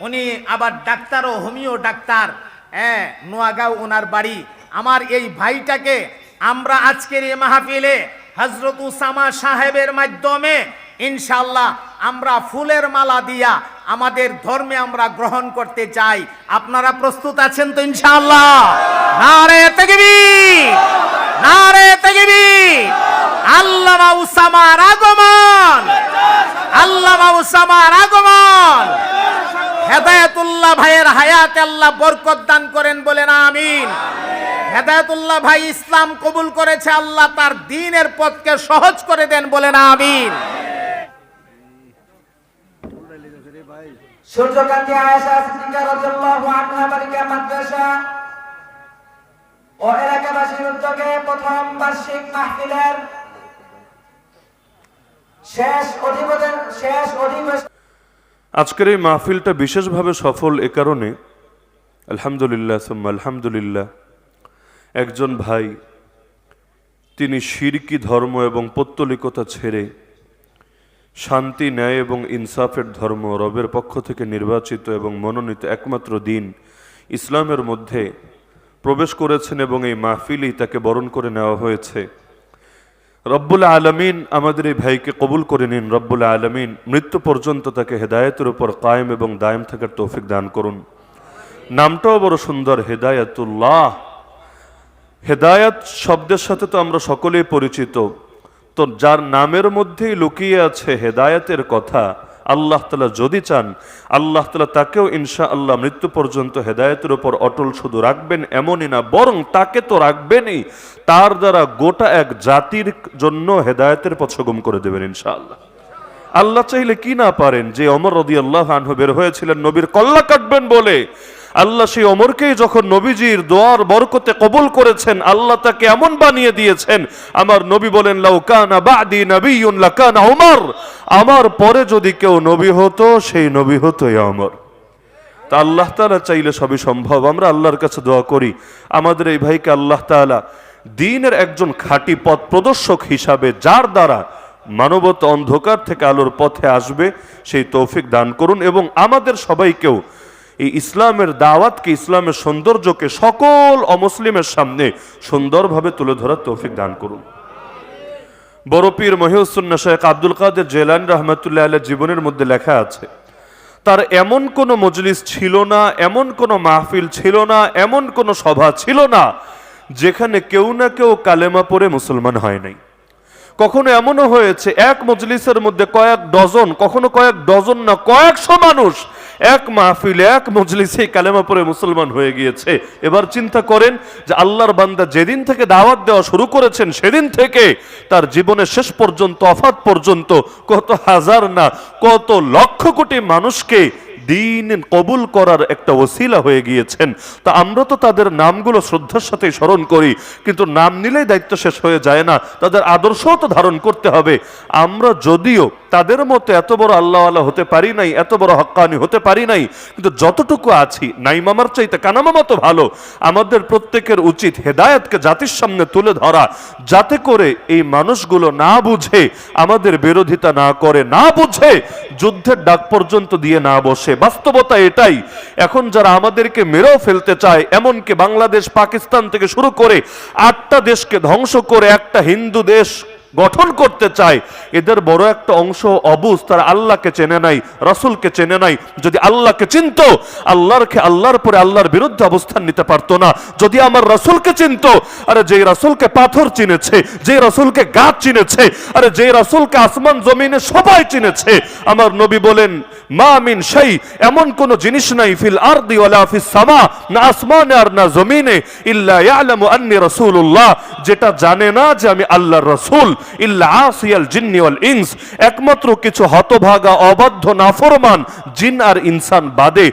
উনি আবার ডাক্তারও, হোমিও ডাক্তার। হ্যাঁ নোয়াগাঁও ওনার বাড়ি। আমার এই ভাইটাকে আমরা আজকের এই মাহফিলে হজরত উসামা সাহেবের মাধ্যমে ইনশাল্লাহ আমরা ফুলের মালা দিয়া আমাদের ধর্মে আমরা গ্রহণ করতে চাই। আপনারা প্রস্তুত আছেন তো ইনশাল্লাহ নারে তাকবীর! নারে তাকবীর! আল্লামা উসামার আগমন! আল্লামা উসামার আগমন! হেদায়েতুল্লাহ ভাইয়ের হায়াত আল্লাহ বরকত দান করেন বলেন আমিন। হেদায়েতুল্লাহ ভাই ইসলাম কবুল করেছে, আল্লাহ তার দিনের পথকে সহজ করে দেন আমিন। শেষ অধিবেশন শেষ অধিবেশন আজকের এই মাহফিলটা বিশেষভাবে সফল এ কারণে আলহামদুলিল্লাহ সুম্মা আলহামদুলিল্লাহ, একজন ভাই, তিনি শিরকি ধর্ম এবং পত্তলিকতা ছেড়ে শান্তি, ন্যায় এবং ইনসাফের ধর্ম, রবের পক্ষ থেকে নির্বাচিত এবং মনোনীত একমাত্র দিন ইসলামের মধ্যে প্রবেশ করেছেন এবং এই মাহফিলেই তাকে বরণ করে নেওয়া হয়েছে। রব্বুল আলমিন আমাদের এই ভাইকে কবুল করে নিন, রব্বুল আলমিন মৃত্যু পর্যন্ত তাকে হেদায়তের উপর কায়েম এবং দায়েম থাকার তৌফিক দান করুন। নামটাও বড় সুন্দর, হেদায়তুল্লাহ। হেদায়ত শব্দের সাথে তো আমরা সকলেই পরিচিত। তো যার নামের মধ্যেই লুকিয়ে আছে হেদায়তের কথা আল্লাহ তালা যদি চান, আল্লাহ তালা তাকেও ইনশা আল্লাহ মৃত্যু পর্যন্ত হেদায়তের উপর অটল শুধু রাখবেন এমনই না, বরং তাকে তো রাখবেনই। তার দ্বারা গোটা এক জাতির জন্য হেদায়তের পছগম করে দেবেন ইনশা আল্লাহ চাইলে কি না পারেন? যে অমর রদি আল্লাহ আনহু বের হয়েছিলেন, নবীর কল্লা কাটবেন বলে। আল্লাহ সেই অমরকেই যখন নবীজির দোয়ার বরকতে কবুল করেছেন, আল্লাহ তাকে এমন বানিয়ে দিয়েছেন, আমার নবী বলেন লাউকানা বাদি নবিয়ুন লাকানা ওমর আমার পরে যদি কেউ নবী হতো, সেই নবী হতো অমর। তা আল্লাহ তালা চাইলে সবই সম্ভব। আমরা আল্লাহর কাছে দোয়া করি, আমাদের এই ভাইকে আল্লাহ তাআলা দিনের একজন খাঁটি পথ প্রদর্শক হিসাবে, যার দ্বারা মানবত অন্ধকার থেকে আলোর পথে আসবে, সেই তৌফিক দান করুন এবং আমাদের সবাইকেও এই ইসলামের দাওয়াতকে, ইসলামের সৌন্দর্যকে সকল অমুসলিমের সামনে সুন্দরভাবে তুলে ধরার তৌফিক দান করুন। বড় পীর মহিউসুন্না শেখ আব্দুল কাদের জেলান রহমতুল্লাহ আল্লাহ জীবনের মধ্যে লেখা আছে, তার এমন কোনো মজলিস ছিল না, এমন কোনো মাহফিল ছিল না, এমন কোনো সভা ছিল না, যেখানে কেউ না কেউ কালেমা পড়ে মুসলমান হয় নাই। কখনো এমনও হয়েছে, এক মজলিসের মধ্যে কয়েক ডজন, কখনো কয়েক ডজন না, কয়েকশো মানুষ, এক মাহফিলে, এক মজলিসে কালেমা পরে মুসলমান হয়ে গিয়েছে। এবার চিন্তা করেন যে আল্লাহর বান্দা যেদিন থেকে দাওয়াত দেওয়া শুরু করেছেন, সেদিন থেকে তার জীবনের শেষ পর্যন্ত, অফাত পর্যন্ত কত হাজার না, কত লক্ষ কোটি মানুষকে দিন কবুল করার একটা ওসিলা হয়ে গিয়েছেন। তা আমরা তো তাদের নামগুলো শ্রদ্ধার সাথে স্মরণ করি, কিন্তু নাম নিলেই দায়িত্ব শেষ হয়ে যায় না। তাদের আদর্শও তো ধারণ করতে হবে। আমরা যদিও তাদের মতো এত বড় আল্লাহ আল্লাহ হতে পারি নাই, এত বড় হক্কানি হতে পারি নাই, কিন্তু যতটুকু আছি নাই মামার চাইতে কানামামা তো ভালো, আমাদের প্রত্যেকের উচিত হেদায়তকে জাতির সামনে তুলে ধরা, যাতে করে এই মানুষগুলো না বুঝে, আমাদের বিরোধিতা না করে, না বুঝে, যুদ্ধের ডাক পর্যন্ত দিয়ে না বসে। বাস্তবতা এটাই, এখন যারা আমাদেরকে মেরেও ফেলতে চায়, এমনকি বাংলাদেশ, পাকিস্তান থেকে শুরু করে আটটা দেশকে ধ্বংস করে, একটা হিন্দু দেশ গঠন করতে চায়। এদের বড় একটা অংশ অবুজ, তারা আল্লাহকে চেনে নাই, রসুলকে চেনে নাই। যদি আল্লাহকে চিনত, আল্লাহরকে, আল্লাহর পরে আল্লাহর বিরুদ্ধে অবস্থান নিতে পারতো না। যদি আমার রসুলকে চিনত, আরে যে রসুলকে পাথর চিনেছে যে রসুলকে গাছ চিনেছে, আরে যে রসুলকে আসমান, জমিনে সবাই চিনেছে, আমার নবী বলেন, মা মিন সেই এমন কোন জিনিস নাই, ফিল আরদি ওয়ালা সামা, না আসমানে আর না জমিনে, ইল্লা ইয়ালামু আন্নি রাসূলুল্লাহ। যেটা জানে না যে আমি আল্লাহর রাসূল। একমাত্র কিছু হতভাগা অবাধ্য নাফরমান জিন আর ইনসান বাদে।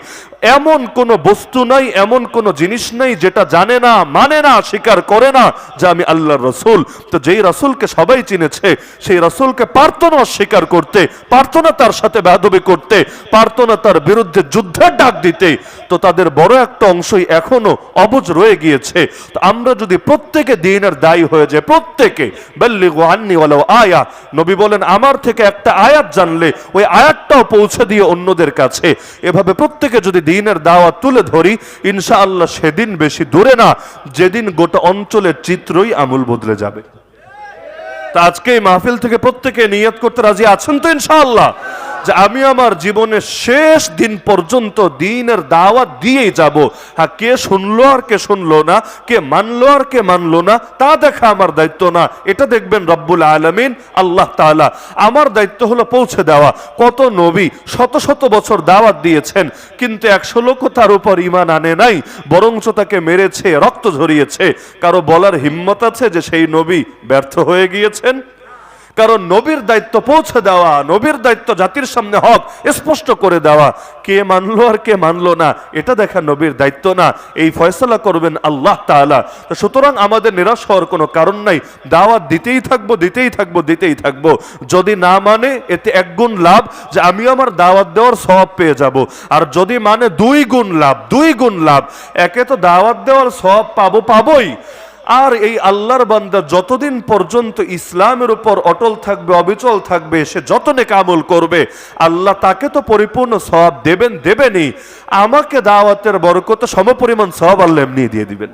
এমন কোন বস্তু নাই, এমন কোন জিনিস নাই যেটা জানে না মানে না, স্বীকার করে না যে আমি আল্লাহর রসুল। তো যেই রসুলকে সবাই চিনেছে, সেই রসুলকে পারত না অস্বীকার করতে পারত না তার সাথে বেদবি করতে পারত না তার বিরুদ্ধে যুদ্ধের ডাক দিতে, তো তাদের বড় একটা অংশই এখনও অবুজ রয়ে গিয়েছে। তো আমরা যদি প্রত্যেকে দিনের দায়ী হয়ে যায় প্রত্যেকে, বল্লিগু আন্নি ওয়ালাউ আয়া, নবী বলেন, আমার থেকে একটা আয়াত জানলে, ওই আয়াতটাও পৌঁছে দিয়ে অন্যদের কাছে। এভাবে প্রত্যেকে যদি দিনের দাওয়াত তুলে ধরি, ইনশাআল্লাহ সেদিন বেশি দূরে না, যেদিন গোটা অঞ্চলের চিত্রই আমূল বদলে যাবে। তা আজকে এই মাহফিল থেকে প্রত্যেকে নিয়ত করতে রাজি আছেন তো ইনশাআল্লাহ? যে আমি আমার জীবনের শেষ দিন পর্যন্ত দিনের দাওয়াত দিয়েই যাব। হ্যাঁ কে শুনলো আর কে শুনলো না, কে মানলো আর কে মানলো না, তা দেখা আমার দায়িত্ব না। এটা দেখবেন রব্বুল আলমিন, আল্লাহ তাআলা। আমার দায়িত্ব হলো পৌঁছে দেওয়া। কত নবী শত শত বছর দাওয়াত দিয়েছেন, কিন্তু একশো লোক তার উপর ইমান আনে নাই, বরঞ্চ তাকে মেরেছে, রক্ত ঝরিয়েছে। কারও বলার হিম্মত আছে যে সেই নবী ব্যর্থ হয়ে গিয়েছেন? কারণ নবীর দায়িত্ব পৌঁছে দেওয়া, নবীর দায়িত্ব জাতির সামনে হক স্পষ্ট করে দেওয়া। কে মানলো আর কে মানলো না, এটা দেখা নবীর দায়িত্ব না। এই ফয়সলা করবেন আল্লাহ তাআলা। তো সুতরাং আমাদের নিরাশ হওয়ার কোনো কারণ নাই। দাওয়াত দিতেই থাকব দিতেই থাকব দিতেই থাকব। যদি না মানে এতে এক গুণ লাভ যে আমি আমার দাওয়াত দেওয়ার সওয়াব পেয়ে যাব। আর যদি মানে দুই গুণ লাভ, দুই গুণ লাভ। একে তো দাওয়াত দেওয়ার সওয়াব পাবো, পাবোই। আর এই আল্লাহর বান্দা যতদিন পর্যন্ত ইসলামের উপর অটল থাকবে, অবিচল থাকবে, সে যত নেক আমল করবে, আল্লাহ তাকে তো পরিপূর্ণ স্বভাব দেবেন, দেবেনই। আমাকে দাওয়াতের বরকত, সমপরিমাণ স্বভাব আল্লাহ এমনি দিয়ে দিবেন।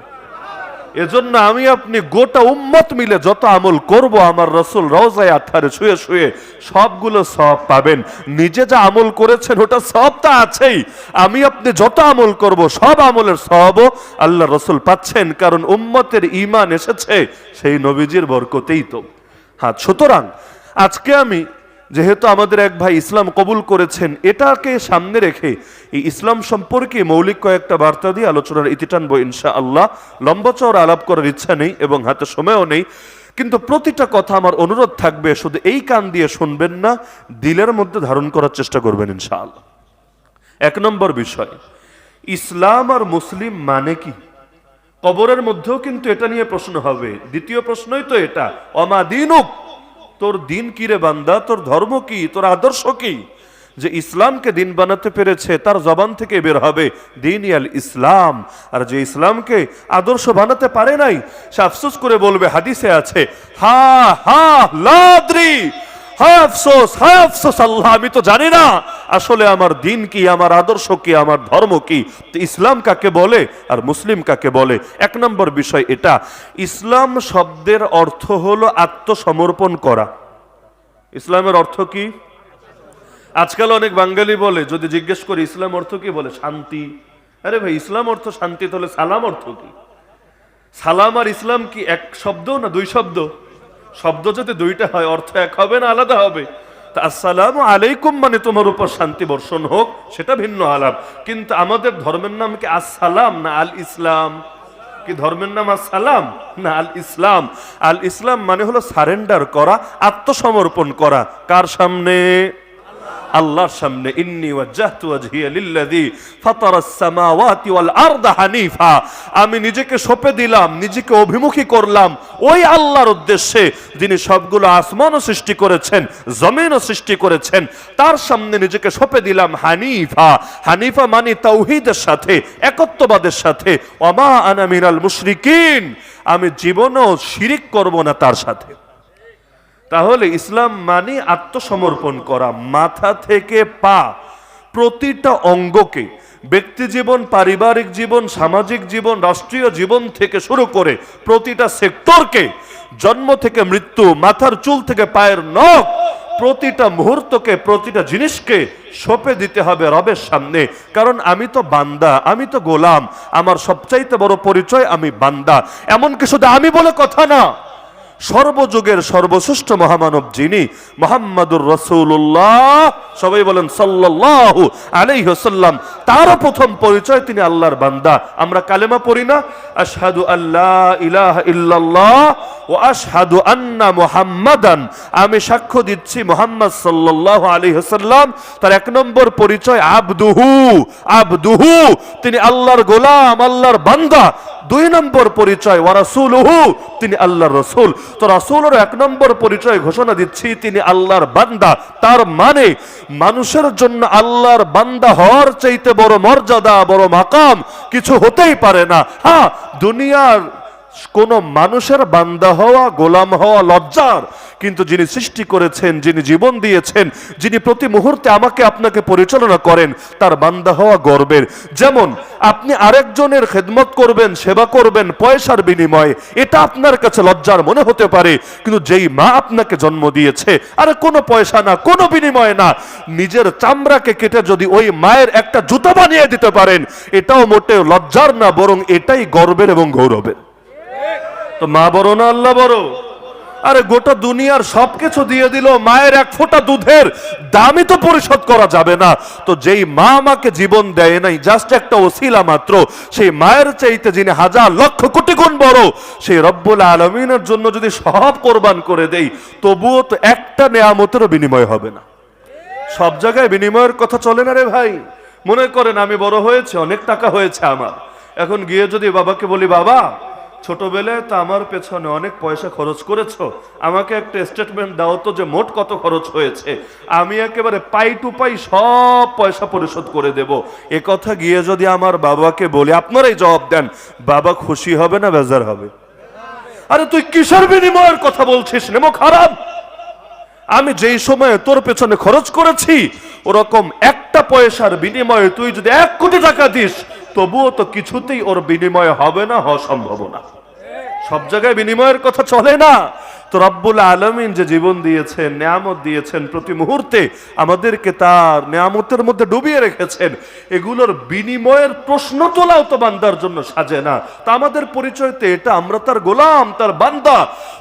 এজন্য আমি আপনি গোটা উম্মত মিলে যত আমল করব, আমার রসুল রওজায় আথারে শুয়ে শুয়ে সবগুলো সব পাবেন। নিজে যা আমল করেছেন, ওটা সব তা আছেই। আমি আপনি যত আমল করব, সব আমলের সবও আল্লাহ রসুল পাচ্ছেন, কারণ উম্মতের ইমান এসেছে, সেই নবীজির বরকতেই তো। হ্যাঁ সুতরাং আজকে আমি যেহেতু আমাদের এক ভাই ইসলাম কবুল করেছেন, এটাকে সামনে রেখে এই ইসলাম সম্পর্কে মৌলিক কয়েকটা বার্তা দিয়ে আলোচনার ইতি টানবো ইনশা আল্লাহ লম্বা আলাপ করার ইচ্ছা নেই এবং হাতে সময়ও নেই। কিন্তু প্রতিটা কথা আমার অনুরোধ থাকবে, শুধু এই কান দিয়ে শুনবেন না, দিলের মধ্যে ধারণ করার চেষ্টা করবেন ইনশাআল্লাহ। এক নম্বর বিষয়, ইসলাম আর মুসলিম মানে কি? কবরের মধ্যেও কিন্তু এটা নিয়ে প্রশ্ন হবে। দ্বিতীয় প্রশ্নই তো এটা, অমা দিনুক? তোর দিন কি রে বান্দা? তোর ধর্ম কি? তোর আদর্শ কি? যে ইসলামকে দিন বানাতে পেরেছে, তার জবান থেকে বের হবে দিন ইয়াল ইসলাম। আর যে ইসলামকে আদর্শ বানাতে পারে নাই, সে আফসোস করে বলবে, হাদিসে আছে, হা হা, লাদ্রি হায় আফসোস হায় আফসোস আল্লাহ, আমি তো জানি না। আসলে আমার দিন কি, আমার আদর্শ কি, আমার ধর্ম কি? ইসলাম কাকে বলে আর মুসলিম কাকে বলে? এক নম্বর বিষয় এটা, ইসলাম শব্দের অর্থ হলো আত্মসমর্পণ করা। ইসলামের অর্থ কি? আজকাল অনেক বাঙালি বলে, যদি জিজ্ঞেস করি, ইসলাম অর্থ কি? বলে, শান্তি। আরে ভাই, ইসলাম অর্থ শান্তি, তাহলে সালাম অর্থ কি? সালাম আর ইসলাম কি এক শব্দ না দুই শব্দ? শব্দ যদি দুইটা হয়, অর্থ এক হবে না আলাদা হবে। তা আসসালাম আলাইকুম মানে তোমার উপর শান্তি বর্ষণ হোক, সেটা ভিন্ন আলাপ। কিন্তু আমাদের ধর্মের নাম কি আসসালাম না আল ইসলাম? কি ধর্মের নাম আসসালাম না আল ইসলাম? আল ইসলাম মানে হলো সারেন্ডার করা, আত্মসমর্পণ করা। কার সামনে? আল্লাহর সামনে, ইন্নি ওয়াজ্জাহতু ওয়াজহিয়া লিল্লাযী ফাতারাস সামাওয়াতি ওয়াল আরদা হানিফা। আমি নিজেকে সঁপে দিলাম, নিজেকে অভিমুখী করলাম। ওই আল্লাহর উদ্দেশ্যে যিনি সবগুলো আসমানও সৃষ্টি করেছেন, জমিনও সৃষ্টি করেছেন, তার সামনে নিজেকে সঁপে দিলাম, হানিফা। হানিফা মানে তাওহীদের সাথে, একত্ববাদের সাথে। ওমা আনা মিনাল মুশরিকিন, আমি জীবনও শিরিক করব না তার সাথে। তাহলে ইসলাম মানে আত্মসমর্পণ করা, মাথা থেকে পা, প্রতিটা অঙ্গকে, ব্যক্তি জীবন, পারিবারিক জীবন, সামাজিক জীবন, রাষ্ট্রীয় জীবন থেকে শুরু করে প্রতিটা সেক্টরকে, জন্ম থেকে মৃত্যু, মাথার চুল থেকে পায়ের নখ, প্রতিটা মুহূর্তকে, প্রতিটা জিনিসকে সঁপে দিতে হবে রবের সামনে। কারণ আমি তো বান্দা, আমি তো গোলাম, আমার সবচাইতে বড় পরিচয় আমি বান্দা। এমনকি শুধু আমি বলে কথা না? সর্বযুগের সর্বশ্রেষ্ঠ মহামানব যিনি মোহাম্মদুর রসুল্লাহ সবাই বলেন সাল্লাহ আলাইহি ওয়াসাল্লাম। তারও প্রথম পরিচয় তিনি আল্লাহর বান্দা। আমরা কালেমা পড়ি না? আশহাদু আল্লাহ ইলাহ ইল্লাল্লাহ ও আশহাদু আন্না মুহাম্মাদান। আমি সাক্ষ্য দিচ্ছি মোহাম্মদ সাল্লাল্লাহু আলাইহি ওয়াসাল্লাম, তার এক নম্বর পরিচয় আবদুহু। আবদুহু, তিনি আল্লাহর গোলাম, আল্লাহর বান্দা। দুই নম্বর পরিচয় ওয়ারাসুলুহু তিনি আল্লাহর রসুল। তো রাসূলের এক নম্বর পরিচয় ঘোষণা দিচ্ছি, তিনি আল্লাহর বান্দা। তার মানে মানুষের জন্য আল্লাহর বান্দা হওয়ার চাইতে বড় মর্যাদা বড় মাকাম কিছু হতেই পারে না। হ্যাঁ দুনিয়ার কোন মানুষের বান্দা হওয়া, গোলাম হওয়া লজ্জার। কিন্তু যিনি সৃষ্টি করেছেন, যিনি জীবন দিয়েছেন, যিনি প্রতি মুহূর্তে আমাকে আপনাকে পরিচালনা করেন, তার বান্দা হওয়া গর্বের। যেমন, আপনি আরেকজনের খেদমত করবেন, সেবা করবেন, পয়সার বিনিময়ে, এটা আপনার কাছে লজ্জার মনে হতে পারে। কিন্তু যেই মা আপনাকে জন্ম দিয়েছে, আরে কোনো পয়সা না, কোনো বিনিময় না, নিজের চামড়াকে কেটে যদি ওই মায়ের একটা জুতো বানিয়ে দিতে পারেন, এটাও মোটেও লজ্জার না, বরং এটাই গর্বের এবং গৌরবের। তো মা বড় না আল্লাহ বড়? আরে গোটা দুনিয়ার সবকিছু দিয়ে দিল, মায়ের এক ফোঁটা দুধের দামই তো পরিশোধ করা যাবে না। তো যেই মা আমাকে জীবন দেয় নাই জাস্ট একটা ওসিলা মাত্র, সেই মায়ের চাইতে যিনি হাজার লক্ষ কোটি গুণ বড়, সেই রব্বুল আলমিনের জন্য যদি সব কোরবান করে দেই, তবুও তো একটা নেয়ামতেরও বিনিময় হবে না। সব জায়গায় বিনিময়ের কথা চলে না রে ভাই। মনে করেন আমি বড় হয়েছে, অনেক টাকা হয়েছে আমার। এখন গিয়ে যদি বাবাকে বলি, বাবা ছোটবেলায় তো আমার পেছনে অনেক পয়সা খরচ করেছ। আমাকে একটা স্টেটমেন্ট দাও তো যে মোট কত খরচ হয়েছে। আমি একেবারে পাই টু পাই সব পয়সা পরিশোধ করে দেব। এ কথা গিয়ে যদি আমার বাবাকে বলি আপনারাই জবাব দেন, বাবা খুশি হবে না বেজার হবে? আরে তুই কিসের বিনিময়ের কথা বলছিস নেমো খারাপ? আমি যেই সময়ে তোর পেছনে খরচ করেছি, ওরকম একটা পয়সার বিনিময়ে তুই যদি এক কোটি টাকা দিস তবুও তো কিছুতেই ওর বিনিময় হবে না, হওয়া সম্ভব না। সব জায়গায় বিনিময়ের কথা চলে না। তো রব্বুল আলমিন যে জীবন দিয়েছেন, নিয়ামত দিয়েছেন প্রতি মুহূর্তে আমাদেরকে তার নিয়ামতের মধ্যে ডুবিয়ে রেখেছেন। এগুলোর বিনিময়ের প্রশ্ন তোলাও তো বান্দার জন্য সাজে না। তা আমাদের পরিচয়তে এটা, আমরা তার গোলাম, তার বান্দা।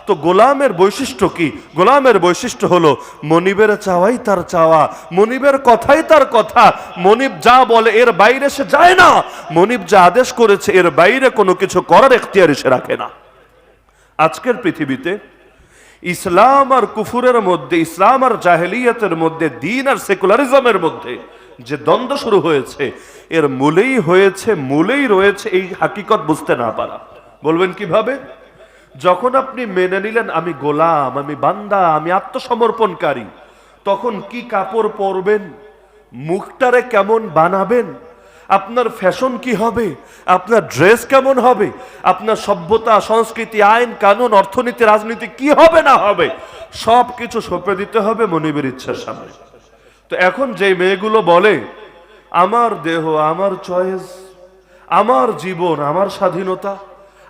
তো গোলামের বৈশিষ্ট্য কি? গোলামের বৈশিষ্ট্য হলো, মনিবের চাওয়াই তার চাওয়া, মনিবের কথাই তার কথা। মনিব যা বলে, এর বাইরে সে যায় না। মনিব যা আদেশ করেছে, এর বাইরে কোনো কিছু করার এখতিয়ার সে রাখে না। আজকের পৃথিবীতে ইসলাম আর কুফুরের মধ্যে, ইসলাম আর জাহেলিয়াতের মধ্যে, দিন আর সেকুলারিজমের মধ্যে যে দ্বন্দ্ব শুরু হয়েছে, এর মূলেই হয়েছে, মূলেই রয়েছে এই হাকিকত বুঝতে না পারা। বলবেন কীভাবে? যখন আপনি মেনে নিলেন, আমি গোলাম, আমি বান্দা, আমি আত্মসমর্পণকারী, তখন কি কাপড় পরবেন? মুখটারে কেমন বানাবেন? আপনার ফ্যাশন কি হবে? আপনার ড্রেস কেমন হবে? আপনার সভ্যতা, সংস্কৃতি, আইন, কানুন, অর্থনীতি, রাজনীতি কি হবে না হবে? সব কিছু সঁপে দিতে হবে মনিবের ইচ্ছার সামনে। তো এখন যে মেয়েগুলো বলে, আমার দেহ, আমার চয়েস আমার জীবন, আমার স্বাধীনতা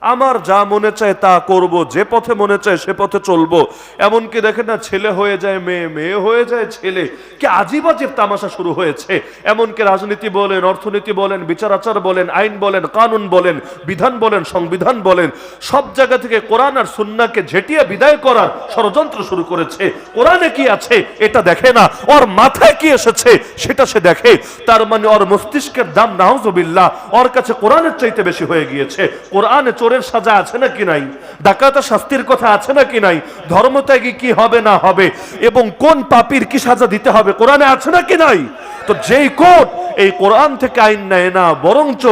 আমার যা মনে চায় তা করব, যে পথে মনে চায় সে পথে চলবো। এমনকি দেখেন না, ছেলে হয়ে যায় মেয়ে মেয়ে হয়ে যায় ছেলে। কি আজিব আজিব তামাশা শুরু হয়েছে। এমনকি রাজনীতি বলেন, অর্থনীতি বলেন, বিচার আচার বলেন, আইন বলেন, কানুন বলেন, বিধান বলেন, সংবিধান বলেন, সব জায়গা থেকে কোরআন আর সুন্নাকে ঝেটিয়ে বিদায় করার ষড়যন্ত্র শুরু করেছে। কোরআনে কি আছে এটা দেখে না, ওর মাথায় কি এসেছে সেটা সে দেখে। তার মানে ওর মস্তিষ্কের দাম, নাউজুবিল্লাহ, ওর কাছে কোরআনের চাইতে বেশি হয়ে গিয়েছে। কোরআনে চোরের সাজা আছে নাকি নাই? ডাকাতের শাস্তির কথা আছে নাকি নাই? ধর্মত্যাগী কি হবে না হবে? এবং কোন পাপীর কি সাজা দিতে হবে? কোরআনে আছে নাকি নাই? তো যেই কোর্ট এই কোরআন থেকে আইন নেয় না, বরঞ্চ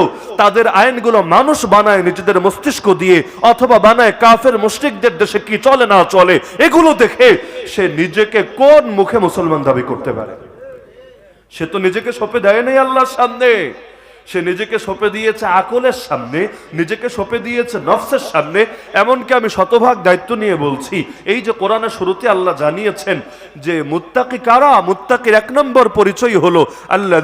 তাদের আইনগুলো মানুষ বানায় নিজেদের মস্তিষ্ক দিয়ে, অথবা বানায় কাফের মুশরিকদের দেশে কি চলে না চলে, এগুলো দেখে সে নিজেকে কোন মুখে মুসলমান দাবি করতে পারে? সে তো নিজেকে সঁপে দেয় নাই আল্লাহর সামনে। সে নিজেকে সঁপে দিয়েছে আকলের সামনে, নিজেকে সঁপে দিয়েছে নফসের সামনে। এমনকি আমি শতভাগ দায়িত্ব নিয়ে বলছি, এই যে কোরআনের শুরুতে আল্লাহ জানিয়েছেন যে, মুত্তাকি কারা? মুত্তাকির এক নম্বর পরিচয় হলো আল্লাহ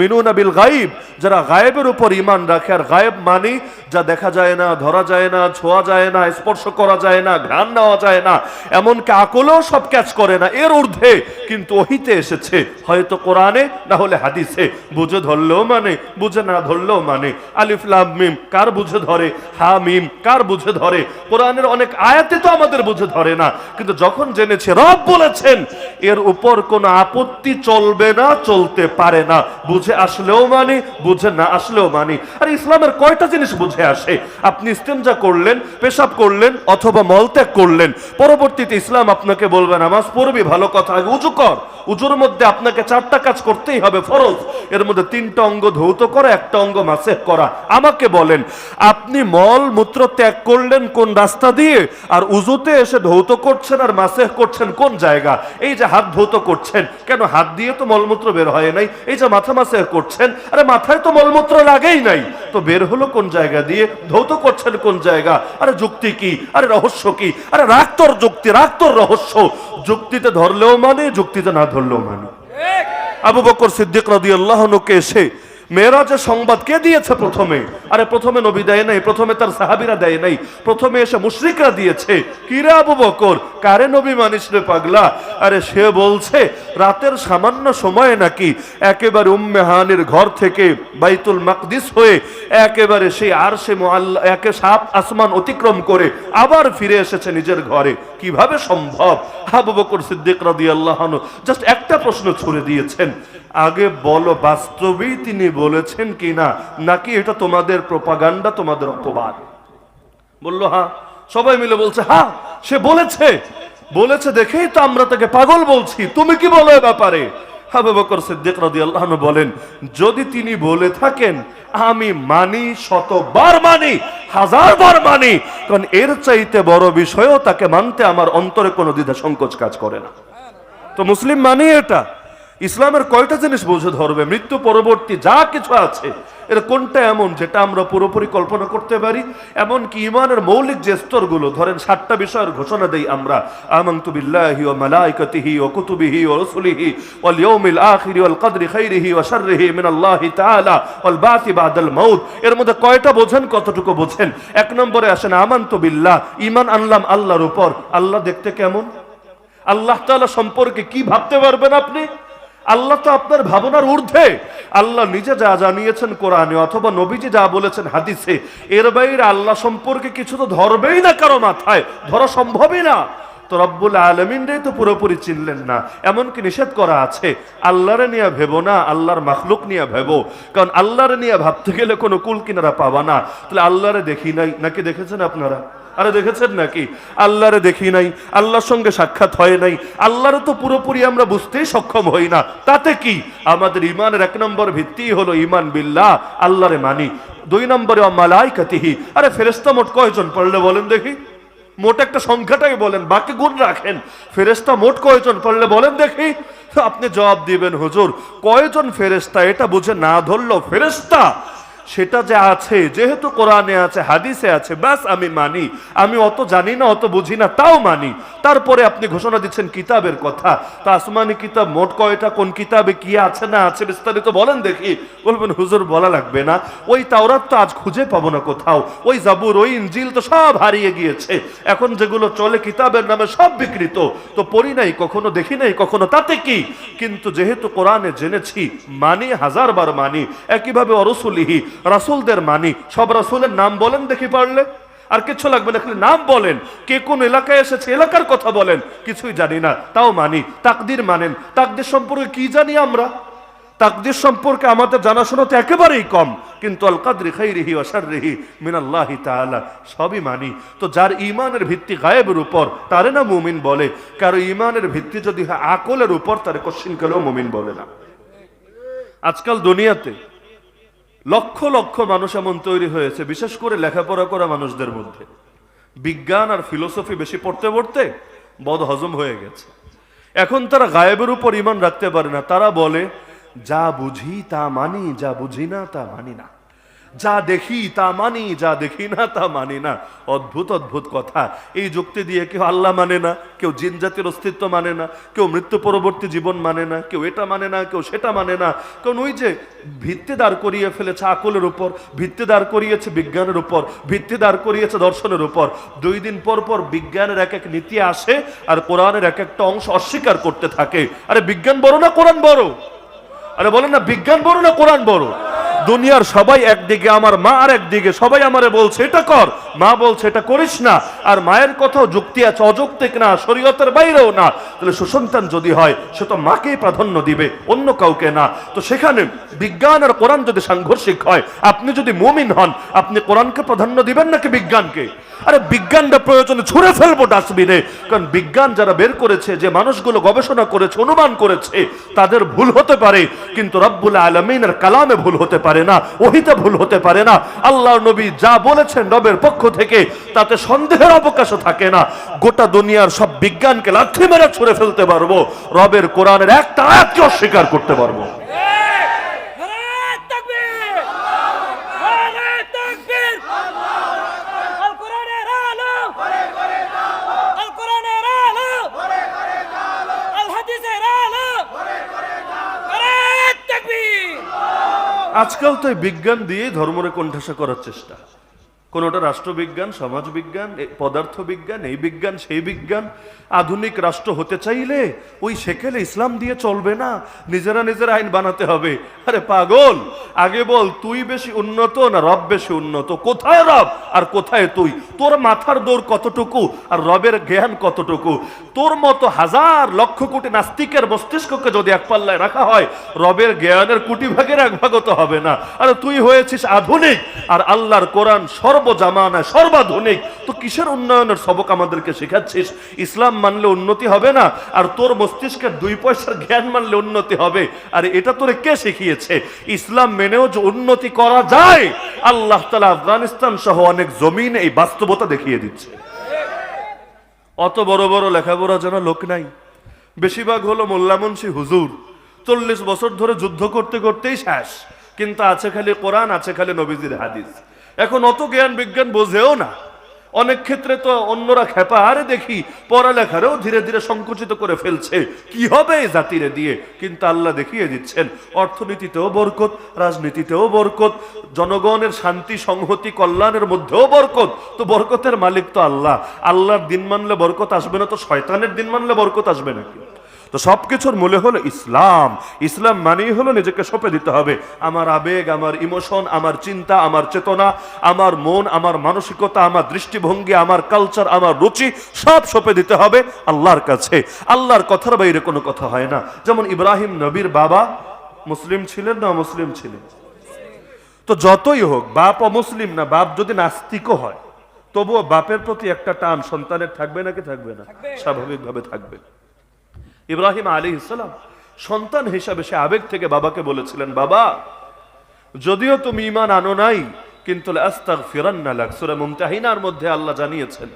মিনুন বিল গাইব যারা গায়েবের উপর ইমান রাখে, আর গায়েব মানে যা দেখা যায় না, ধরা যায় না, ছোঁয়া যায় না, স্পর্শ করা যায় না, ঘ্রাণ নেওয়া যায় না। এমনকি আকলেও সব ক্যাচ করে না, এর ঊর্ধ্বে কিন্তু ওহিতে এসেছে। হয়তো কোরআনে, না হলে হাদিসে। বুঝে ধরলেও মানে বুঝে না ধরলেও মানে। আলিফ, লাম, মিম, কার বুঝে ধরে? হা, মিম, কার বুঝে ধরে? কোরআনের অনেক আয়াতে তো আমাদের বুঝে ধরে না। কিন্তু যখন জেনেছে, রব বলেছেন, এর উপর কোনো আপত্তি চলবে না, চলতে পারে না। বুঝে আসলেও মানে বুঝে না আসলেও মানি। আর, ইসলামের কয়টা জিনিস বুঝে আসে? আপনি ইস্তেঞ্জা করলেন, পেশাব করলেন, অথবা মলত্যাগ করলেন। পরবর্তীতে ইসলাম আপনাকে বলবে, নামাজ পড়বি, ভালো কথা, আগে উঁচু কর। উঁচুর মধ্যে আপনাকে চারটা কাজ করতেই হবে, ফরজ। এর মধ্যে তিনটা অঙ্গ ধৌত করা একটা অঙ্গ মাসেহ করা। আমাকে বলেন আপনি মল মূত্র ত্যাগ করলেন কোন রাস্তা দিয়ে? আর উজুতে এসে ধৌত করছেন আর মাসেহ করছেন কোন জায়গা? এই যে হাত ধৌত করছেন কেন হাত দিয়ে তো মলমূত্র বের হয় নাই? এই যে মাথা মাসেহ করছেন আরে মাথায় তো মলমূত্র লাগেই নাই। তো বের হলো কোন জায়গা দিয়ে? ধৌত করছেন কোন জায়গা? আরে যুক্তি কি? আরে রহস্য কি? আরে রাগ তোর যুক্তি রাগ তোর রহস্য। যুক্তিতে ধরলেও মানে যুক্তিতে না ধরলেও মানে। আবু বকর সিদ্দিক রাদি আল্লাহনুকে এসে মেয়েরাজের সংবাদ কে দিয়েছে প্রথমে? আরে প্রথমে নবী দেয় নাই, প্রথমে তার সাহাবিরা দেয় নাই, প্রথমে এসে মুশরিকরা দিয়েছে। কিরে আবু বকর? কারে নবী মানিস রে পাগলা? আরে সে বলছে, রাতের সামান্য সময়ে নাকি একেবারে উম্মে হানির ঘর থেকে বাইতুল মাকদিস হয়ে একেবারে সেই আর সে একে সাপ আসমান অতিক্রম করে আবার ফিরে এসেছে নিজের ঘরে। কীভাবে সম্ভব? আবু বকর সিদ্দিক রাদিয়াল্লাহু আনহু জাস্ট একটা প্রশ্ন ছুড়ে দিয়েছেন। আগে বলো, বাস্তবেই তিনি বলেছেন কিনা? নাকি এটা তোমাদের প্রপাগান্ডা, তোমাদের অপবাদ? বলল হ্যাঁ। সবাই মিলে বলছে হ্যাঁ সে বলেছে। বলেছে দেখেই তো আমরা তাকে পাগল বলছি। তুমি কি বলো ব্যাপারে? হাবু বকর সিদ্দিক বলেন, যদি তিনি বলে থাকেন, আমি মানি, শতবার মানি হাজার বার মানি, কারণ এর চাইতে বড় বিষয়ও তাকে মানতে আমার অন্তরে কোনো দ্বিধা সংকোচ কাজ করে না। তো মুসলিম মানি এটা। ইসলামের কয়টা জিনিস বুঝে ধরবে মৃত্যু পরবর্তী যা কিছু আছে। এর কোনটা এমন যেটা আমরা পুরোপুরি কল্পনা করতে পারি? এমনকি ইমানের মৌলিক যে স্তরগুলো, ধরেন সাতটা বিষয়ের ঘোষণা দেই আমরা। আমান্তু বিল্লাহি ওয়া মালাইকাতিহি ওয়া কুতুবিহি ওয়া রাসূলিহি ওয়াল ইয়াউমিল আখিরি ওয়াল কদরি খাইরিহি ওয়া শাররিহি মিনাল্লাহি তাআলা ওয়াল বাতি বাদাল মাউত। এর মধ্যে কয়টা বোঝেন, কতটুকু বোঝেন? এক নম্বরে আসেন, আমান্তু বিল্লাহ, ঈমান আনলাম আল্লাহর উপর। আল্লাহ দেখতে কেমন? আল্লাহ তাআলা সম্পর্কে কি ভাবতে পারবেন আপনি? আল্লাহ তো আপনার ভাবনার ঊর্ধ্বে। আল্লাহ নিজে যা জানিয়েছেন কোরআনে অথবা নবীজি যা বলেছেন হাদিসে, এর বাইরে আল্লাহ সম্পর্কে কিছু তো ধরবেই না কারও মাথায়, ধরা সম্ভবই না। তো রব্বুল আলমিনরাই তো পুরোপুরি চিনলেন না, এমনকি নিষেধ করা আছে, আল্লাহরে নিয়ে ভেবো না, আল্লাহর মাখলুক নিয়ে ভেবো। কারণ আল্লাহরে নিয়ে ভাবতে গেলে কোনো কুল কিনারা পাবা না। তাহলে আল্লাহরে দেখি নাই, নাকি দেখেছেন আপনারা? আরে দেখেছেন নাকি? আল্লাহরে দেখি নাই, আল্লাহর সঙ্গে সাক্ষাৎ হয় নাই, আল্লাহরে তো পুরোপুরি আমরা বুঝতেই সক্ষম হই না। তাতে কি? আমাদের ইমানের এক নম্বর ভিত্তি হলো ইমান বিল্লাহ, আল্লাহরে মানি। দুই নম্বরে মালাই কাতিহি আরে ফেরেস্তা মোট কয়জন পড়লে বলেন দেখি? মোট একটা সংখ্যাটাই বলেন, বাকি গুণ রাখেন। ফেরেস্তা মোট কয়জন পড়লে বলেন দেখি? আপনি জবাব দিবেন, হুজুর, কয়জন ফেরেস্তা এটা বুঝে না ধরলো ফেরেস্তা সেটা যে আছে, যেহেতু কোরআনে আছে, হাদিসে আছে ব্যাস আমি মানি। আমি অত জানি না, অত বুঝি না, তাও মানি। তারপরে আপনি ঘোষণা দিচ্ছেন কিতাবের কথা। তা আসমানি কিতাব মোট কয়টা, কোন কিতাবে কি আছে না আছে বিস্তারিত বলেন দেখি। বলবেন, হুজুর, বলা লাগবে না। ওই তাওরাত তো আজ খুঁজে পাবো না কোথাও। ওই জাবুর, ওই ইঞ্জিল তো সব হারিয়ে গিয়েছে। এখন যেগুলো চলে কিতাবের নামে সব বিকৃত। তো পড়ি নাই, কখনো দেখি নাই, কখনো তাতে কি? কিন্তু যেহেতু কোরআনে জেনেছি, মানি, হাজার বার মানি, একইভাবে অরসুলিহি রাসুলদের মানি। সব রাসুলের নাম বলেন দেখি পারলে। আর কিছু লাগবে না, খালি নাম বলেন। কে কোন এলাকায় এসেছে, এলাকার কথা বলেন। কিছুই জানি না, তাও মানি। তাকদির মানেন। তাকদির সম্পর্কে কি জানি আমরা? তাকদির সম্পর্কে আমাদের জানাশোনা তো একেবারেই কম। কিন্তু আল কাদরি খাইরিহি ওয়াশাররিহি মিনাল্লাহি তাআলা, সবই মানি। তো যার ঈমানের ভিত্তি গায়েবের উপর, তারে না মুমিন বলে। কারও ইমানের ভিত্তি যদি হয়, আকলের উপর, তারে কশ্চিন কালেও মুমিন বলে না। আজকাল দুনিয়াতে লক্ষ লক্ষ মানুষ এমন তৈরি হয়েছে, বিশেষ করে লেখাপড়া করা মানুষদের মধ্যে। বিজ্ঞান আর ফিলোসফি বেশি পড়তে পড়তে বদ হজম হয়ে গেছে। এখন তারা গায়েবের উপর ইমান রাখতে পারে না। তারা বলে, যা বুঝি তা মানি, যা বুঝি না তা মানি না। যা দেখি তা মানি, যা দেখি না তা মানি না। অদ্ভুত অদ্ভুত কথা। এই যুক্তি দিয়ে কেউ আল্লাহ মানে না, কেউ জিন জাতির অস্তিত্ব মানে না, কেউ মৃত্যু পরবর্তী জীবন মানে না, কেউ এটা মানে না, কেউ সেটা মানে না। কারণ ওই যে ভিত্তি দাঁড় করিয়ে ফেলেছে আকলের উপর, ভিত্তি দাঁড় করিয়েছে বিজ্ঞানের উপর, ভিত্তি দাঁড় করিয়েছে দর্শনের উপর, দুই দিন পর পর বিজ্ঞানের এক এক নীতি আসে আর কোরআনের এক একটা অংশ অস্বীকার করতে থাকে। আরে বিজ্ঞান বড় না কোরআন বড়? আরে বলেন না, বিজ্ঞান বড় না কোরআন বড়? দুনিয়ার সবাই একদিকে, আমার মা আর একদিকে, সবাই আমারে বলছে, এটা কর। মা বলছে, এটা করিস না। আর মায়ের কথাও যুক্তি আছে, অযৌক্তিক না, শরীয়তের বাইরেও না। তাহলে সুসন্তান যদি হয়, সে তো মাকেই প্রাধান্য দিবে, অন্য কাউকে না। তো সেখানে বিজ্ঞান আর কোরআন যদি সাংঘর্ষিক হয়, আপনি যদি মুমিন হন, আপনি কোরআনকে প্রাধান্য দিবেন নাকি বিজ্ঞানকে? আরে বিজ্ঞানটা প্রয়োজনে ছুঁড়ে ফেলব ডাস্টবিনে। কারণ বিজ্ঞান যারা বের করেছে, যে মানুষগুলো গবেষণা করেছে, অনুমান করেছে, তাদের ভুল হতে পারে, কিন্তু রব্বুল আলমিনের কালামে ভুল হতে পারে। না, ওহিতে ভুল হতে পারে না। আল্লাহ নবী যা বলেছেন রবের পক্ষ থেকে, তাতে সন্দেহের অবকাশও থাকে না। গোটা দুনিয়ার সব বিজ্ঞানকে লাথি মেরে ছুড়ে ফেলতে পারব। রবের কোরআনের একটা আয়াতকে অস্বীকার করতে পারব নারায়ে তাকবীর নারায়ে তাকবীর আল কোরআনের আলো আল কোরআনের আলো আল হাদিসের আলো নারায়ে তাকবীর আজকাল তো বিজ্ঞান দিয়ে ধর্মরে কণ্ঠাসা করার চেষ্টা। কোনোটা রাষ্ট্রবিজ্ঞান, সমাজবিজ্ঞান, এ- পদার্থ বিজ্ঞান এই বিজ্ঞান, সেই বিজ্ঞান। আধুনিক রাষ্ট্র হতে চাইলে ওই সেকেলে ইসলাম দিয়ে চলবে না। নিজেরা নিজের আইন বানাতে হবে। আরে পাগল! আগে বল, তুই বেশি উন্নত না রব বেশি উন্নত? কোথায় রব আর কোথায় তুই? তোর মাথার দৌড় কতটুকু আর রবের জ্ঞান কতটুকু? তোর মতো হাজার লক্ষ কোটি নাস্তিকের মস্তিষ্ককে যদি এক পাল্লায় রাখা হয়, রবের জ্ঞানের কোটি ভাগের এক ভাগত হবে না। আরে তুই হয়েছিস আধুনিক আর আল্লাহর কোরআন সর্বজামানায় সর্বাধুনিক। তো কিসের উন্নয়নের সবক আমাদেরকে শেখাচ্ছিস? ইসলাম মানলে উন্নতি হবে না, আর তোর মস্তিষ্কের দুই পয়সার জ্ঞান মানলে উন্নতি হবে। আর এটা তোরে কে শিখিয়েছে? ইসলাম মেনেও যে উন্নতি করা যায়, আল্লাহ তালা আফগানিস্তান সহ অনেক জমিন এই বাস্তবতা দেখিয়ে দিচ্ছে। অত বড় বড় লেখাপড়া যেন লোক নাই। বেশিরভাগ হলো মোল্লামনসি হুজুর। চল্লিশ বছর ধরে যুদ্ধ করতে করতেই শেষ। কিন্তু আছে খালি কোরআন, আছে খালি নবীজির হাদিস। এখন অত জ্ঞান বিজ্ঞান বোঝেও না। অনেক ক্ষেত্রে তো অন্যরা খেপা আরে দেখি, পড়ালেখারেও ধীরে ধীরে সংকুচিত করে ফেলছে। কি হবে এই জাতিরে দিয়ে? কিন্তু আল্লাহ দেখিয়ে দিচ্ছেন, অর্থনীতিতেও বরকত, রাজনীতিতেও বরকত, জনগণের শান্তি, সংহতি, কল্যাণের মধ্যেও বরকত। তো বরকতের মালিক তো আল্লাহ। আল্লাহর দিন মানলে বরকত আসবে না, তো শয়তানের দিন মানলে বরকত আসবে নাকি? তো সবকিছুর মূলে হলো ইসলাম। ইসলাম মানেই হলো নিজেকে সঁপে দিতে হবে। আমার আবেগ আমার ইমোশন আমার চিন্তা আমার চেতনা আমার মন আমার মানসিকতা আমার দৃষ্টিভঙ্গি আমার কালচার আমার রুচি সব সঁপে দিতে হবে আল্লাহর কাছে। আল্লাহর কথার বাইরে কোনো কথা হয় না। যেমন ইব্রাহিম নবীর বাবা মুসলিম ছিলেন না মুসলিম ছিলেন? তো যতই হোক বাপ অমুসলিম না বাপ যদি নাস্তিকও হয় তবুও বাপের প্রতি একটা টান সন্তানের থাকবে নাকি থাকবে না? স্বাভাবিকভাবে থাকবে। ইব্রাহিম আলী ইসলাম সন্তান হিসাবে সে আবেগ থেকে বাবাকে বলেছিলেন বাবা যদিও তুমি ইমান আনো নাই কিন্তু আস্তাগ ফিরান্না লাগ সূরা মুমতাহিনার মধ্যে আল্লাহ জানিয়েছেন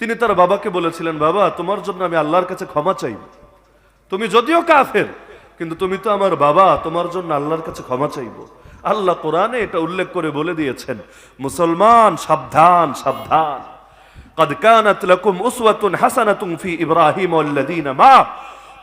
তিনি তার বাবাকে বলেছিলেন বাবা তোমার জন্য আমি আল্লাহর কাছে ক্ষমা চাই তুমি যদিও কাফের কিন্তু তুমি তো আমার বাবা তোমার জন্য আল্লাহর কাছে ক্ষমা চাইবো আল্লাহ কোরআনে এটা উল্লেখ করে বলে দিয়েছেন মুসলমান সাবধান সাবধান قد كانت لكم أسوة حسنة في إبراهيم والذين معه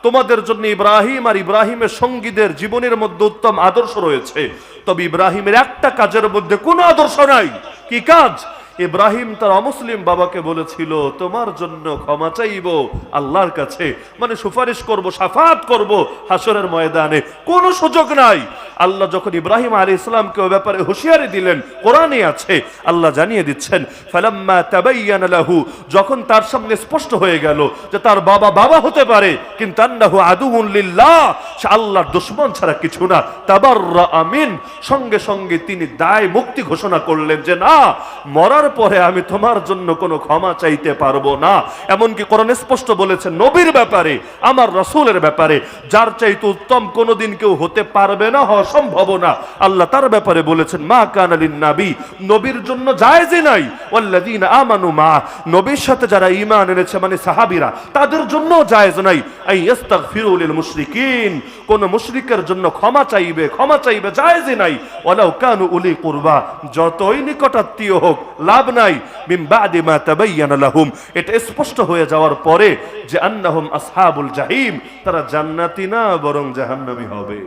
তোমাদের জন্য ইব্রাহিম আর ইব্রাহিমের সঙ্গীদের জীবনের মধ্যে উত্তম আদর্শ রয়েছে। তবে ইব্রাহিমের একটা কাজের মধ্যে কোনো আদর্শ নাই। কি কাজ? ইব্রাহিম তার অমুসলিম বাবাকে বলেছিল, তোমার জন্য ক্ষমা চাইব, আল্লাহর কাছে। মানে সুপারিশ করব, সাফাত করব হাসরের ময়দানে। কোনো সুযোগ নাই। আল্লাহ যখন ইব্রাহিম আলী ইসলামকে ও ব্যাপারে হুঁশিয়ারি দিলেন কোরআনে আছে, আল্লাহ জানিয়ে দিচ্ছেন, ফালাম্মা তাবাইয়ানা লাহু। যখন তার সামনে স্পষ্ট হয়ে গেল যে তার বাবা বাবা হতে পারে, কিন্তু আন্নাহু আদুউন লিল্লাহ, সে আল্লাহর দুশমন ছাড়া কিছু না। তাবাররা আমিন সঙ্গে সঙ্গে তিনি দায় মুক্তি ঘোষণা করলেন যে, না, মরার পরে আমি তোমার জন্য কোনো ক্ষমা চাইতে পারব না। এমনকি কোরআন স্পষ্ট বলেছে, নবীর ব্যাপারে, আমার রসুলের ব্যাপারে, যার চাইতে উত্তম কোনোদিন কেউ হতে পারবে না, হওয়া সম্ভব না। আল্লাহ তার ব্যাপারে বলেছেন, মা কানালিন নাবি, নবীর জন্য জায়েজই নাই। ওয়াল্লাযীন আমানু মা, নবীর সাথে যারা ঈমান এনেছে মানে সাহাবীরা, তাদের জন্য জায়েজ নাই। আই ইস্তাগফিরু লিল মুশরিকিন, কোন মুশরিকের জন্য ক্ষমা চাইবে ক্ষমা চাইবে, জায়েজই নাই। ওয়ালাউ কানু উলি কুরবা, যতই নিকটাত্মীয় হোক লাভ নাই, মিন বাদি মা তাবায়্যানা লাহুম। এটা স্পষ্ট হয়ে যাওয়ার পরে যে আন্নাহুম আসহাবুল জাহিম, তারা জান্নাতি না, বরং জাহান্নামী হবে।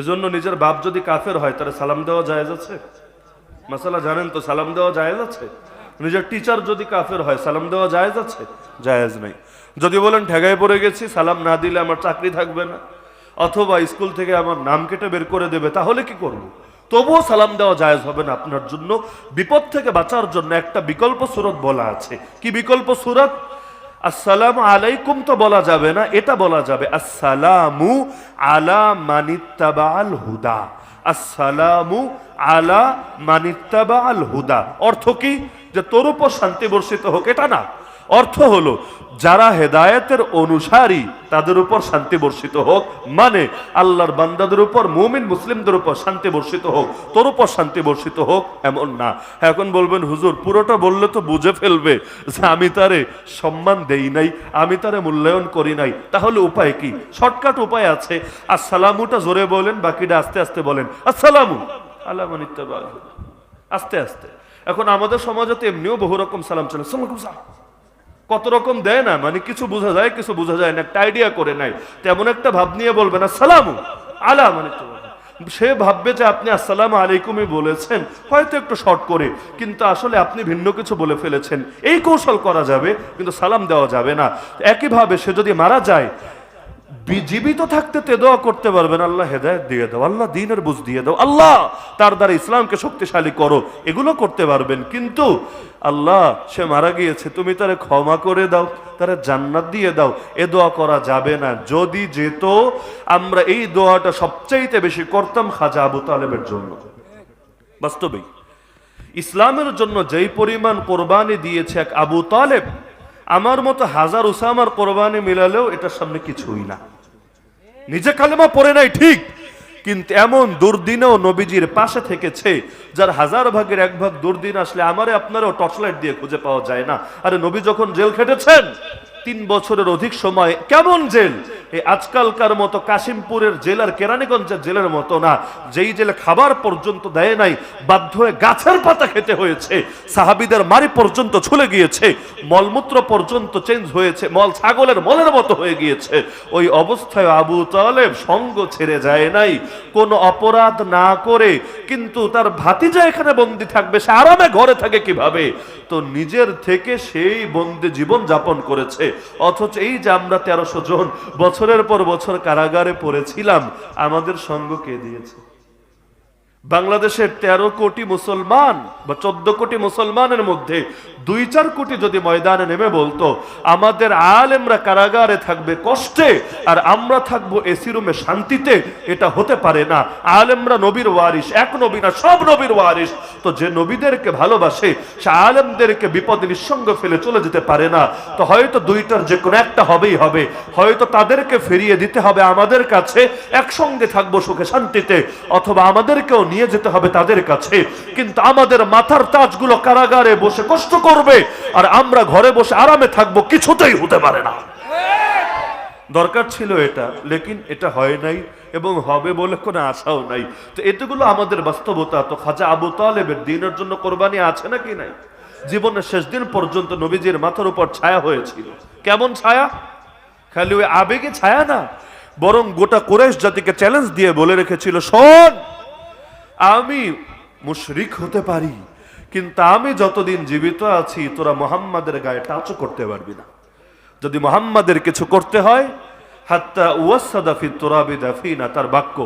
এজন্য নিজের বাপ যদি কাফের হয় তারা সালাম দেওয়া জায়েজ আছে? মাসালা জানেন তো, সালাম দেওয়া জায়েজ আছে? নিজের টিচার যদি কাফের হয়, সালাম দেওয়া জায়েজ আছে? জায়েজ নাই। যদি বলেন, ঠেগায় পড়ে গেছি, সালাম না দিলে আমার চাকরি থাকবে না, অথবা স্কুল থেকে আমার নাম কেটে বের করে দেবে, তাহলে কি করব? তবুও সালাম দেওয়া জায়েজ হবে না আপনার জন্য। বিপদ থেকে বাঁচার জন্য একটা বিকল্প সুরত বলা আছে। কি বিকল্প সুরত? আসসালামু আলাইকুম তো বলা যাবে না, এটা বলা যাবে। আসসালামু আলা মানিত্তাবা আল হুদা। আসসালামু আলা মানিত্তাবা আল হুদা। অর্থ কি? যে তোর উপর শান্তি বর্ষিত হোক, এটা না। অর্থ হলো, যারা হেদায়েতের অনুসারী, তাদের উপর শান্তি বর্ষিত হোক। মানে আল্লাহর বান্দাদের উপর, মুমিন মুসলিমদের উপর শান্তি বর্ষিত হোক। তোর উপর শান্তি বর্ষিত হোক, এমন না। এখন বলবেন, হুজুর, পুরোটা বললে তো বুঝে ফেলবে যে আমি তারে সম্মান দেই নাই, আমি তারে মূল্যায়ন করি নাই। তাহলে উপায় কি? শর্টকাট উপায় আছে। আর আসসালামুটা জোরে বলেন, বাকিটা আস্তে আস্তে বলেন। আসসালামু আল্লাহ আস্তে আস্তে। এখন আমাদের সমাজে তো এমনিও বহু রকম সালাম চলে। সালাম। কত রকম দেয় না মানে কিছু বোঝা যায়, কিছু বোঝা যায় না, একটা আইডিয়া করে নাই তেমন একটা ভাব নিয়ে বলবে না, সালামু আলা মানে সে ভাববে যে আপনি আসসালাম আলাইকুমই বলেছেন, হয়তো একটু শর্ট করে, কিন্তু আসলে আপনি ভিন্ন কিছু বলে ফেলেছেন। এই কৌশল করা যাবে, কিন্তু সালাম দেওয়া যাবে না। একইভাবে সে যদি মারা যায় জীবিত থাকতে তে দোয়া করতে পারবেন, আল্লাহ হেদায়ত দিয়ে দাও, আল্লাহ দিনের বুঝ দিয়ে দাও, আল্লাহ তার দ্বারা ইসলামকে শক্তিশালী করো, এগুলো করতে পারবেন, কিন্তু আল্লাহ সে মারা গিয়েছে, তুমি তারে ক্ষমা করে দাও, তারে জান্নাত দিয়ে দাও, এ দোয়া করা যাবে না, যদি যেত আমরা এই দোয়াটা সবচাইতে বেশি করতাম খাজা আবু তালেবের জন্য। বাস্তবেই, ইসলামের জন্য যেই পরিমাণ কোরবানি দিয়েছে এক আবু তালেব, আমার মতো হাজার উসামার কোরবানি মিলালেও এটার সামনে কিছুই না। নিজে কালেমা পড়ে নাই, ঠিক। কিন্তু এমন দুর্দিনও নবীজির পাশে থেকেছে, যার হাজার ভাগের এক ভাগ দুর্দিন আসলে আমারে আপনারও টর্চলাইট দিয়ে খুঁজে পাওয়া যায় না। আরে নবী যখন জেল খেটেছেন, তিন বছরের অধিক সময় কেমন জেল? এই আজকালকার মতো কাশিমপুরের জেলার কেরানীগঞ্জের জেলের মতো না। যেই জেলে খাবার পর্যন্ত দেয় নাই, বাধ্য হয়ে গাছের পাতা খেতে হয়েছে। সাহাবিদের মারি পর্যন্ত ছুলে গিয়েছে। মলমূত্র পর্যন্ত চেঞ্জ হয়েছে। মল ছাগলের মলের মতো হয়ে গিয়েছে। ওই অবস্থায় আবু তালেব সঙ্গ ছেড়ে যায় নাই। কোনো অপরাধ না করে, কিন্তু তার ভাতিজা এখানে বন্দি থাকবে। সে আরামে ঘরে থাকে কীভাবে? তো নিজের থেকে সেই বন্দি জীবন যাপন করেছে। অথচ এই যে আমরা তেরোশো জন বছরের পর বছর কারাগারে পড়েছিলাম। আমাদের সঙ্গ কে দিয়েছে? বাংলাদেশের তেরো কোটি মুসলমান বা চোদ্দ কোটি মুসলমানের মধ্যে দুই চার কোটি যদি ময়দানে নেমে বলতো, আমাদের আলেমরা কারাগারে থাকবে কষ্টে আর আমরা থাকব এসি রুমে শান্তিতে, এটা হতে পারে না। আলেমরা নবীর ওয়ারিস এক নবী না, সব নবীর ওয়ারিস তো যে নবীদেরকে ভালোবাসে, সে আলেমদেরকে বিপদে নিঃসঙ্গ ফেলে চলে যেতে পারে না। তো হয়তো দুইটার যে কোনো একটা হবেই হবে। হয়তো তাদেরকে ফিরিয়ে দিতে হবে আমাদের কাছে, একসঙ্গে থাকব সুখে শান্তিতে, অথবা আমাদেরকেও নিয়ে যেতে হবে তাদের কাছে। কিন্তু আমাদের মাথার তাজগুলো কারাগারে বসে কষ্ট করবে, আর আমরা ঘরে বসে আরামে থাকব, কিছুতেই হতে পারে না। দরকার ছিল এটা, লেকিন এটা হয় নাই, এবং হবে বলে কোনো আশাও নাই। তো এতগুলো আমাদের বাস্তবতা, তো খাজা আবু তালেবের দিনের জন্য কোরবানি আছে নাকি নাই? জীবনের শেষ দিন পর্যন্ত নবীজির মাথার উপর ছায়া হয়েছিল। কেমন ছায়া? খালি ওই আবেগে ছায়া না, বরং গোটা কোরেশ জাতিকে চ্যালেঞ্জ দিয়ে বলে রেখেছিল, শোন! আমি মুশরিক হতে পারি, কিন্তু আমি যতদিন জীবিত আছি, তোরা মোহাম্মদের গায়ে টাচও করতে পারবি না। যদি মোহাম্মদের কিছু করতে হয়, হাত্তা ওয়াসাদাফি তোরাবি দাফিনা, তার বাক্য,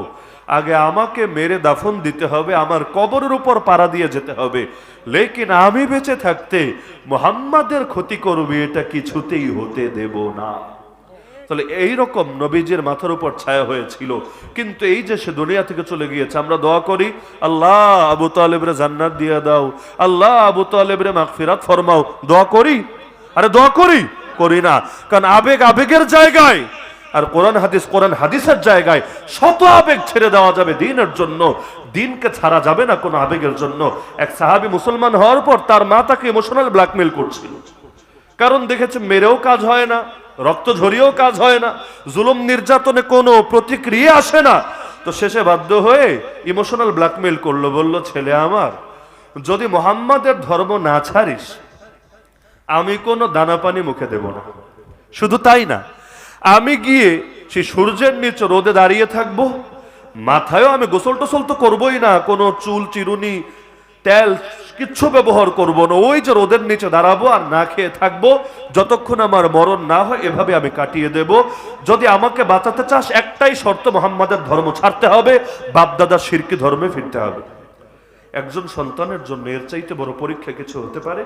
আগে আমাকে মেরে দাফন দিতে হবে, আমার কবরের উপর পাড়া দিয়ে যেতে হবে। লেকিন আমি বেঁচে থাকতে মোহাম্মদের ক্ষতি করবি, এটা কিছুতেই হতে দেব না। তাহলে এইরকম নবীজির মাথার উপর ছায়া হয়েছিল। কিন্তু এই যে সে দুনিয়া থেকে চলে গিয়েছে, আমরা দোয়া করি, আল্লাহ আবু তালেবরে জান্নাত দিয়ে দাও, আল্লাহ আবু তালেবরে মাগফিরাত ফরমাও। দোয়া করি? আরে দোয়া করি? করি না। কারণ আবেগ আবেগের জায়গায়, আর কোরআন হাদিস কোরআন হাদিসের জায়গায় শত আবেগ ছেড়ে দেওয়া যাবে দিনের জন্য। দিনকে ছাড়া যাবে না কোনো আবেগের জন্য। এক সাহাবী মুসলমান হওয়ার পর তার মা তাকে ইমোশনাল ব্ল্যাকমেল করছিল। কারণ দেখেছে, মেরেও কাজ হয় না। রক্ত ঝরিয়েও কাজ হয় না, জুলুম নির্যাতনে কোনো প্রতিক্রিয়া আসে না। তো শেষে বাধ্য হয়ে ইমোশনাল ব্ল্যাকমেল করল, বলল, ছেলে আমার, যদি মোহাম্মদের ধর্ম না ছাড়িস, আমি কোনো দানা পানি মুখে দেব না। শুধু তাই না, আমি গিয়ে সেই সূর্যের নিচে রোদে দাঁড়িয়ে থাকব, মাথায়ও আমি গোসল টোসল তো করবোই না, কোনো চুল, চিরুনি তেল কিচ্ছু ব্যবহার করব না। ওই যে রোদের নিচে দাঁড়াবো আর না খেয়ে থাকব, যতক্ষণ আমার মরণ না হয়, এভাবে আমি কাটিয়ে দেব। যদি আমাকে বাঁচাতে চাস, একটাই শর্ত, মোহাম্মদের ধর্ম ছাড়তে হবে বাপদাদা শিরকি ধর্মে ফিরতে হবে। একজন সন্তানের জন্য এর চাইতে বড় পরীক্ষা কিছু হতে পারে?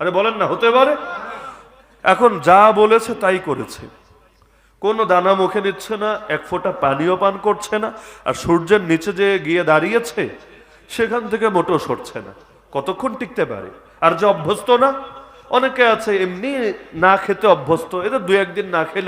আরে বলেন না, হতে পারে। এখন যা বলেছে তাই করেছে। কোনো দানা মুখে নিচ্ছে না, এক ফোঁটা পানিও পান করছে না, আর সূর্যের নিচে যে গিয়ে দাঁড়িয়েছে সেখান থেকে মোটো সরছে না। কতক্ষণ টিকতে পারে? আর যে অভ্যস্ত না? অনেকে আছে এমনি না খেতে অভ্যস্ত। এদের দু একদিন না খেলে